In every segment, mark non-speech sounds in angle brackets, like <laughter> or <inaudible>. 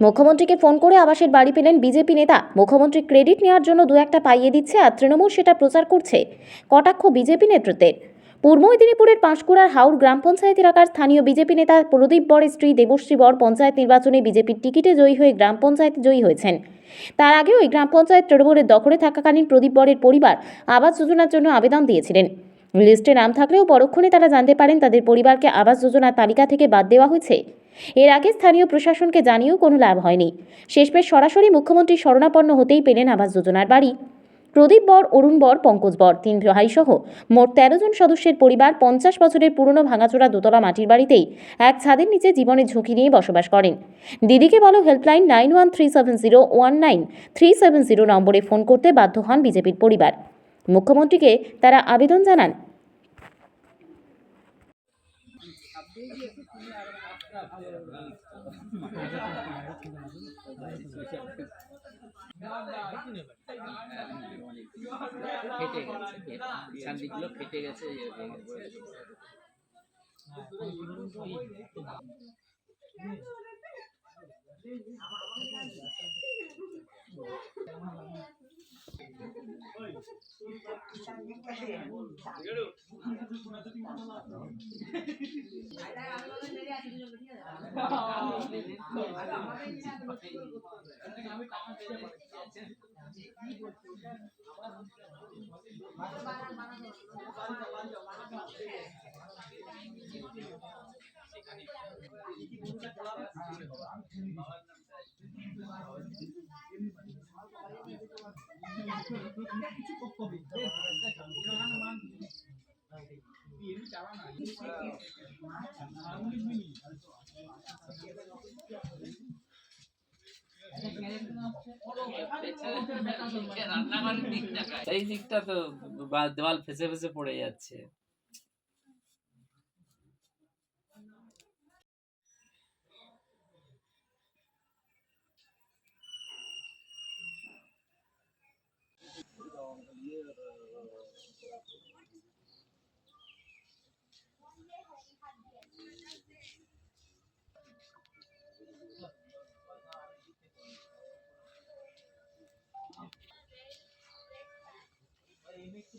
মুখ্যমন্ত্রীকে ফোন করে আবাসের বাড়ি পেলেন বিজেপি নেতা। মুখ্যমন্ত্রী ক্রেডিট নেওয়ার জন্য দু একটা পাইয়ে দিচ্ছে আর তৃণমূল সেটা প্রচার করছে। কটাক্ষ বিজেপি নেতৃত্বের। পূর্ব মেদিনীপুরের পাঁশকুড়ার হাওড় গ্রাম পঞ্চায়েত এলাকার স্থানীয় বিজেপি নেতা প্রদীপ বরের স্ত্রী দেবশ্রী বর পঞ্চায়েত নির্বাচনে বিজেপির টিকিটে জয়ী হয়ে গ্রাম পঞ্চায়েত জয়ী হয়েছেন। তার আগেও ওই গ্রাম পঞ্চায়েত তৃণমূলের দখলে থাকাকালীন প্রদীপ বরের পরিবার আবাস যোজনার জন্য আবেদন দিয়েছিলেন। লিস্টে নাম থাকলেও পরক্ষণে তারা জানতে পারেন তাদের পরিবারকে আবাস যোজনার তালিকা থেকে বাদ দেওয়া হয়েছে। এর আগে স্থানীয় প্রশাসনকে জানিয়েও কোনো লাভ হয়নি। শেষমেশ সরাসরি মুখ্যমন্ত্রী শরণাপন্ন হতেই পেলেন আবাস যোজনার বাড়ি। প্রদীপ বর, অরুণ বর, পঙ্কজ বর, তিন ভাইসহ মোট তেরো জন সদস্যের পরিবার পঞ্চাশ বছরের পুরনো ভাঙাচোরা দোতলা মাটির বাড়িতেই এক ছাদের নিচে জীবনের ঝুঁকি নিয়ে বসবাস করেন। দিদিকে বলো helpline nine one three seven zero one nine three seven zero নম্বরে ফোন করতে বাধ্য হন বিজেপির পরিবার। মুখ্যমন্ত্রীকে তারা আবেদন জানান ফেটে গেছে। পিছন দিকগুলো ফেটে গেছে ইয়ে হয়ে <laughs> <laughs> গেছে। এই দিকটা তো দেওয়াল ফেসে ফেসে পড়ে যাচ্ছে।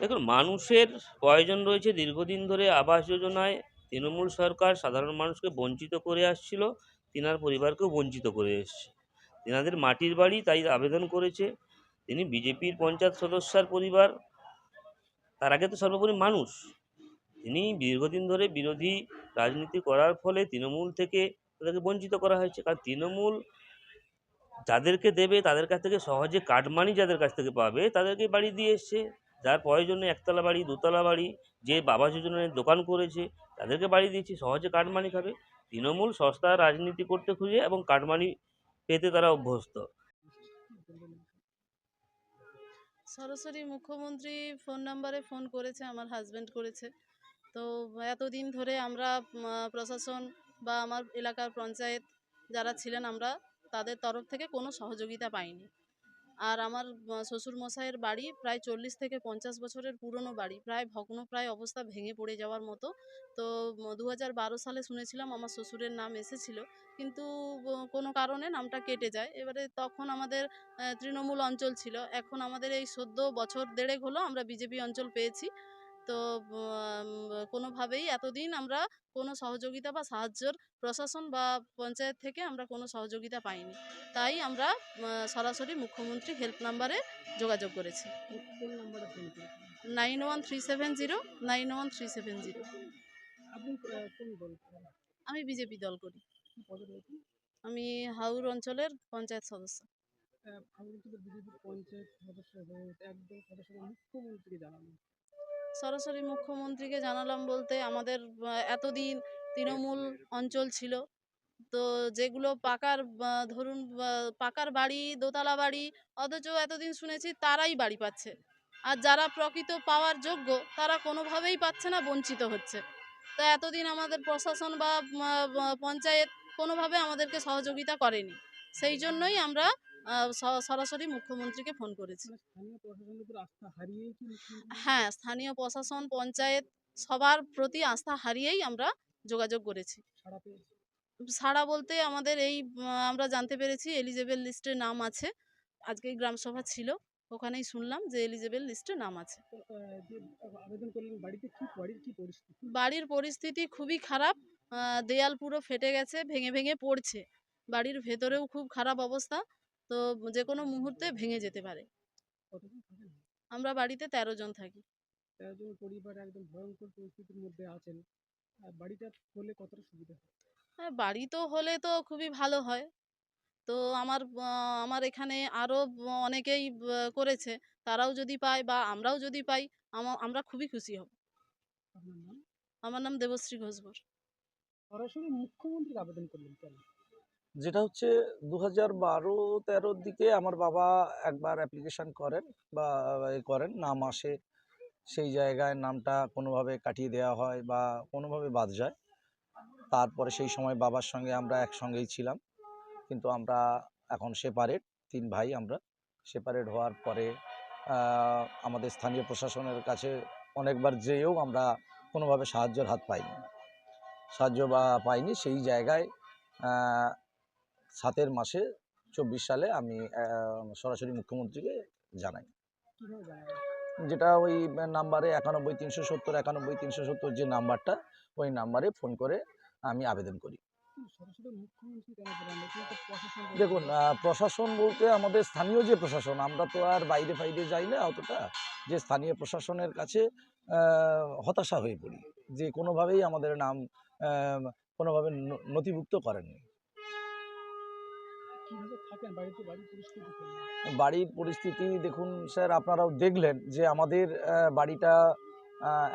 দেখুন, মানুষের প্রয়োজন রয়েছে দীর্ঘদিন ধরে আবাস যোজনায়। তৃণমূল সরকার সাধারণ মানুষকে বঞ্চিত করে আসছিল, তিনার পরিবারকেও বঞ্চিত করে এসছে। তিনাদের মাটির বাড়ি তাই আবেদন করেছে। তিনি বিজেপির পঞ্চায়েত সদস্যার পরিবার, তার আগে তো সর্বোপরি মানুষ। তিনি দীর্ঘদিন ধরে বিরোধী রাজনীতি করার ফলে তৃণমূল থেকে তাদেরকে বঞ্চিত করা হয়েছে। কারণ তৃণমূল যাদেরকে দেবে, তাদের কাছ থেকে সহজে কাটমানি যাদের কাছ থেকে পাবে, তাদেরকে বাড়ি দিয়ে এসছে। যার প্রয়োজনে একতলা বাড়ি, দোতলা বাড়ি, যে বাবা যোজনায় দোকান করেছে, তাদেরকে বাড়ি দিয়েছে, সহজে কাটমানি খাবে। তৃণমূল সস্তা রাজনীতি করতে খুঁজে এবং কাটমানি পেতে তারা অভ্যস্ত। সরাসরি মুখ্যমন্ত্রী ফোন নাম্বারে ফোন করেছে, আমার হাজব্যান্ড করেছে। তো এতদিন ধরে আমরা প্রশাসন বা আমার এলাকার পঞ্চায়েত যারা ছিলেন আমরা, তাদের তরফ থেকে কোনো সহযোগিতা পাইনি। আর আমার শ্বশুর মশাইয়ের বাড়ি প্রায় চল্লিশ থেকে পঞ্চাশ বছরের পুরনো বাড়ি, প্রায় ভগ্নপ্রায় অবস্থা ভেঙে পড়ে যাওয়ার মতো। তো দু হাজার বারো সালে শুনেছিলাম আমার শ্বশুরের নাম এসেছিল, কিন্তু কোনো কারণে নামটা কেটে যায়। এবারে তখন আমাদের তৃণমূল অঞ্চল ছিল। এখন আমাদের এই সদ্য বছর দেড়েক হলো আমরা বিজেপি অঞ্চল পেয়েছি। তো কোনোভাবেই এতদিন আমরা কোনো সহযোগিতা বা সাহায্যর প্রশাসন বা পঞ্চায়েত থেকে আমরা কোনো সহযোগিতা পাইনি। তাই আমরা সরাসরি মুখ্যমন্ত্রী হেল্প নাম্বারে যোগাযোগ করেছি। Nine one three seven zero nine one three seven zero? আমি বিজেপি দল করি। আমি হাউর অঞ্চলের পঞ্চায়েত সদস্য। কিন্তু বিজেপির পঞ্চায়েত সদস্য হয়ে একদল সদস্য মুখ্যমন্ত্রীকে সরাসরি মুখ্যমন্ত্রীকে জানালাম বলতে আমাদের এতদিন তৃণমূল অঞ্চল ছিল। তো যেগুলো পাকার ধরুন পাকার বাড়ি, দোতলা বাড়ি, অথচ এতদিন শুনেছি তারাই বাড়ি পাচ্ছে। আর যারা প্রকৃত পাওয়ার যোগ্য, তারা কোনোভাবেই পাচ্ছে না, বঞ্চিত হচ্ছে। তো এতদিন আমাদের প্রশাসন বা পঞ্চায়েত কোনোভাবে আমাদেরকে সহযোগিতা করেনি। সেই জন্যই আমরা সরাসরি মুখ্যমন্ত্রীকে ফোন করেছি। মানে হ্যাঁ স্থানীয় প্রশাসন পঞ্চায়েত সবার প্রতি আস্থা হারিয়েই আমরা যোগাযোগ করেছি। সাড়া সারা বলতে আমাদের এই আমরা জানতে পেরেছি এলিজেবেল লিস্টে নাম আছে। আজকে গ্রাম সভা ছিল ওখানেই শুনলাম যে এলিজেবেল লিস্টে নাম আছে। বাড়ির পরিস্থিতি? খুবই খারাপ দেয়াল পুরো ফেটে গেছে ভেঙে ভেঙে পড়ছে। বাড়ির ভেতরেও খুব খারাপ অবস্থা। তো যে কোনো মুহূর্তে ভেঙে যেতে পারে। আমরা বাড়িতে তেরো জন থাকি। তেরো জন পরিবার একদম ভয়ঙ্কর পরিস্থিতির মধ্যে আছেন। আর বাড়িটা হলে কতটা সুবিধা হয়? বাড়ি তো হলে তো খুবই ভালো হয়। তো আমার আমার এখানে আরও অনেকেই করেছে। তারাও যদি পায় বা আমরাও যদি পাই আমা- আমরা খুবই খুশি হব। আমার নাম দেবশ্রী ঘোষবর সরাসরি মুখ্যমন্ত্রীকে আবেদন করলেন কেন? যেটা হচ্ছে দু হাজার বারো তেরোর দিকে আমার বাবা একবার অ্যাপ্লিকেশন করেন বা এ করেন, নাম আসে, সেই জায়গায় নামটা কোনোভাবে কাটিয়ে দেওয়া হয় বা কোনোভাবে বাদ যায়। তারপরে সেই সময় বাবার সঙ্গে আমরা একসঙ্গেই ছিলাম। কিন্তু আমরা এখন সেপারেট তিন ভাই আমরা। সেপারেট হওয়ার পরে আমাদের স্থানীয় প্রশাসনের কাছে অনেকবার যেয়েও আমরা কোনোভাবে সাহায্যের হাত পাইনি। সাহায্য বা, পাইনি, সেই জায়গায় সাতের মাসে চব্বিশ সালে আমি সরাসরি মুখ্যমন্ত্রীকে জানাই। যেটা ওই নাম্বারে একানব্বই তিনশো সত্তর, একানব্বই তিনশো সত্তর যে নাম্বারটা, ওই নাম্বারে ফোন করে আমি আবেদন করি। দেখুন প্রশাসন বলতে আমাদের স্থানীয় যে প্রশাসন, আমরা তো আর বাইরে ফাইরে যাই না অতটা, যে স্থানীয় প্রশাসনের কাছে হতাশা হয়ে পড়ি। যে কোনোভাবেই আমাদের নাম কোনোভাবে নথিভুক্ত করেননি। বাড়ির পরিস্থিতি দেখুন স্যার, আপনারাও দেখলেন যে আমাদের বাড়িটা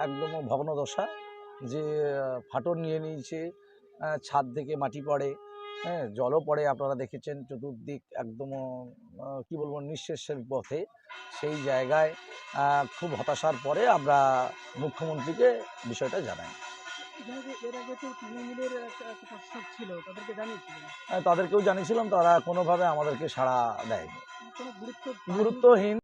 একদম ভগ্নদশা, যে ফাটল নিয়ে নিয়েছে ছাদ থেকে মাটি পড়ে হ্যাঁ জলও পড়ে, আপনারা দেখেছেন চতুর্দিক একদম কি বলব, নিঃশেষের পথে। সেই জায়গায় খুব হতাশার পরে আমরা মুখ্যমন্ত্রীকে বিষয়টা জানাই। এর আগে তো তৃণমূলের একটা একটা ছিল তাদেরকে জানিয়েছিলেন। তাদেরকেও জানিয়েছিলাম তারা কোনোভাবে আমাদেরকে সাড়া দেয়নি। গুরুত্বহীন